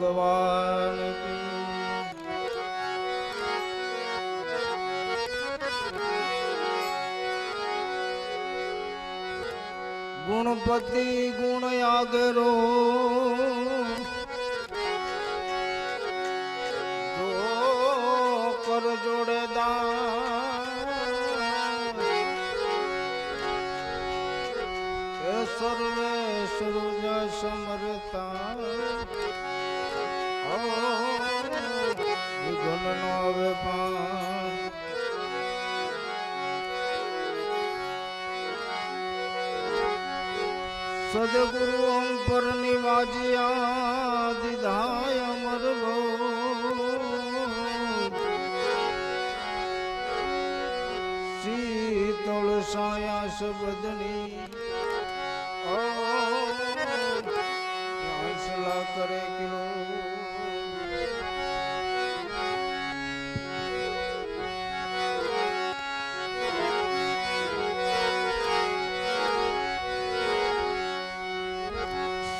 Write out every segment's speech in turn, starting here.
ભગવાન. ગુણપતિ ગુણ આગરો સદગુરુ ઓમ પર નિવાજિયા દિધાય અમર શીતળ સાયા શબ્દની કરે કિલો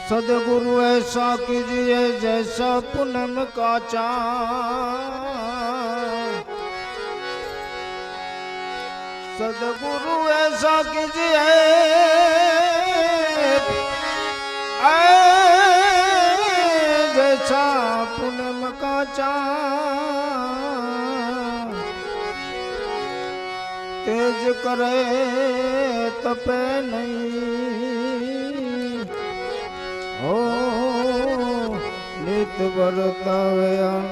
सदगुरु ऐसा कीजिए जैसा पूनम का चाँद सदगुरु ऐसा कीजिए ऐ जैसा पूनम का चाँद तेज करे तपे नहीं હો નિત વર્તવ્યમ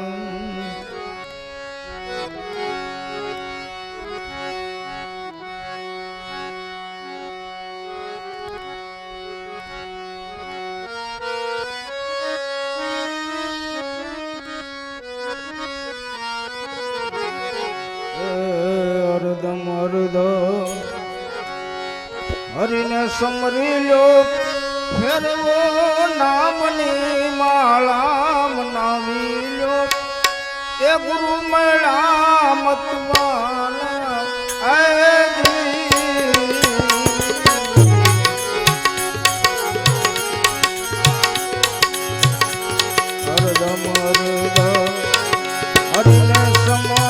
અર્ધમ અર્ધ. હરિને સમરી લો ફેરવો નામની માળા મનાવી લો. એ ગુરુ મળા મતવાલા હરદમ હરદ સમાલો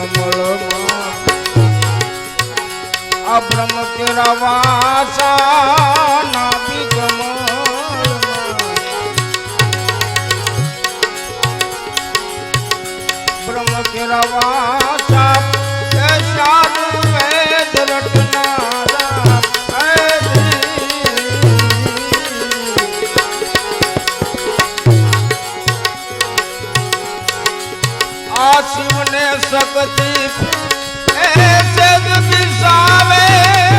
કમળમાં આ બ્રહ્મ કેરા વાસા નાભી કમળમાં બ્રહ્મ વાસા सकती ऐसे दिशावे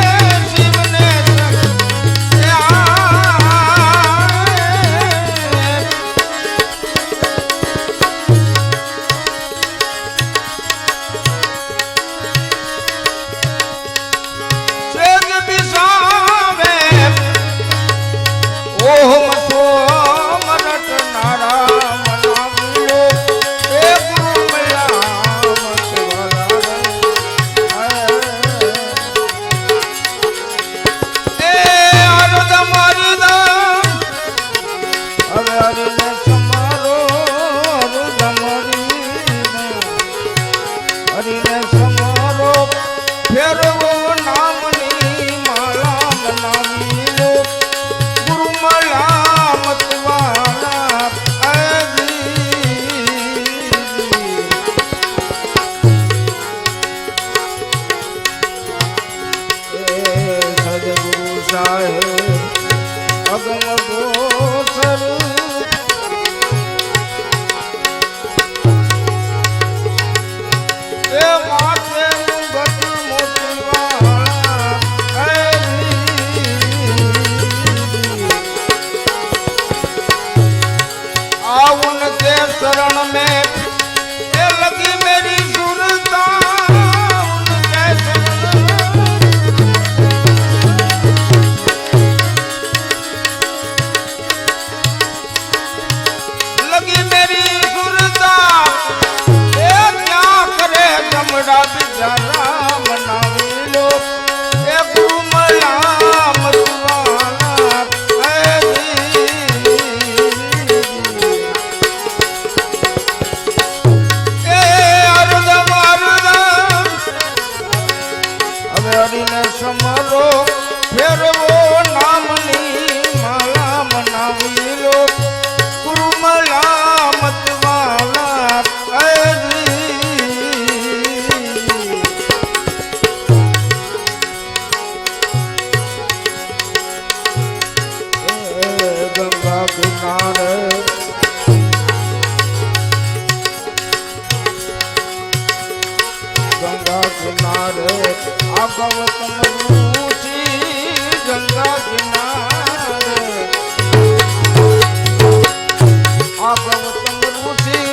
সময় ગંગા કિનારે આગવતન ઊંચી ગંગા કિનારે આગવતન ઊંચી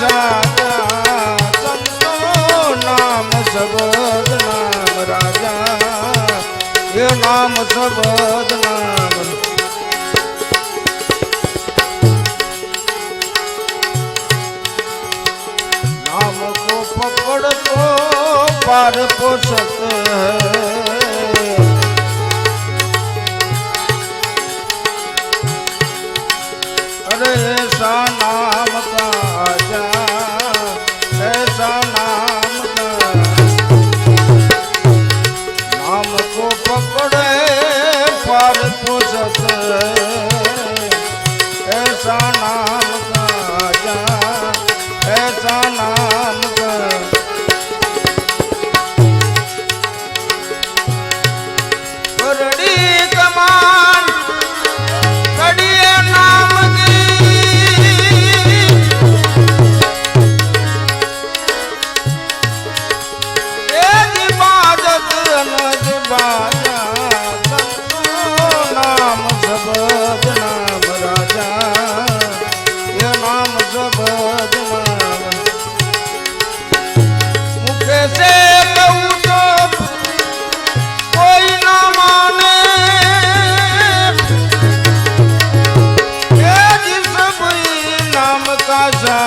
રાજા સંતો નામ સબદ નામ રાજા એ નામ સબદ નામ અરે સાના casa.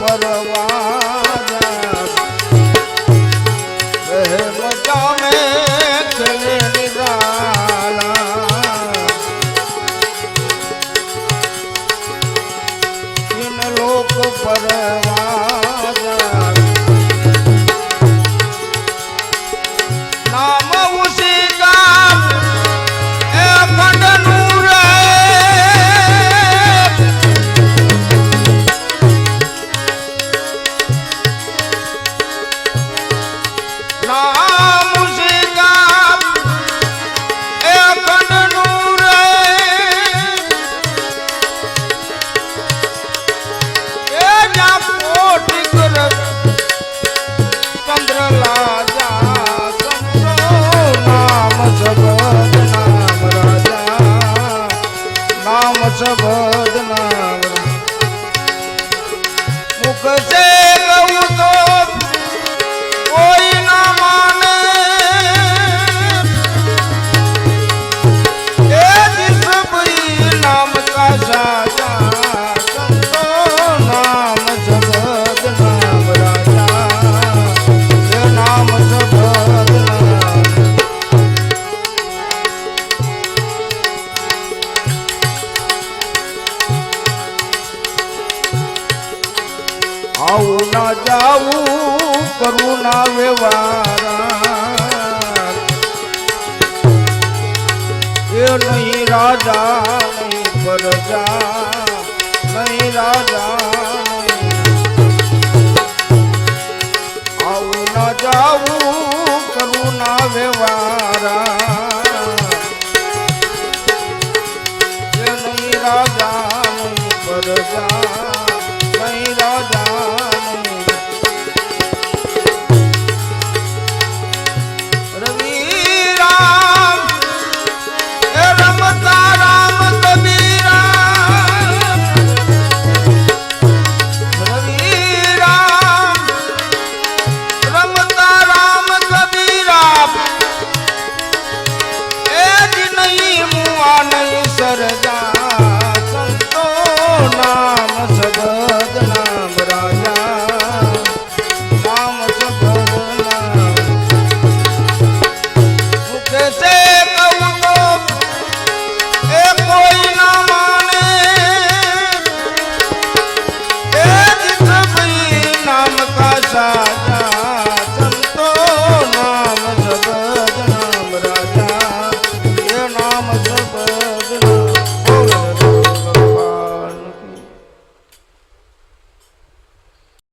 પરવારા fazer આવું ના જાવું, કરવું ના વ્યવહાર. એ નહીં રાજા નહીં પરજા, નહીં રાજા આવું ના જાવું, કરવું ના વ્યવહાર. નહીં રાજા નહીં પરજા.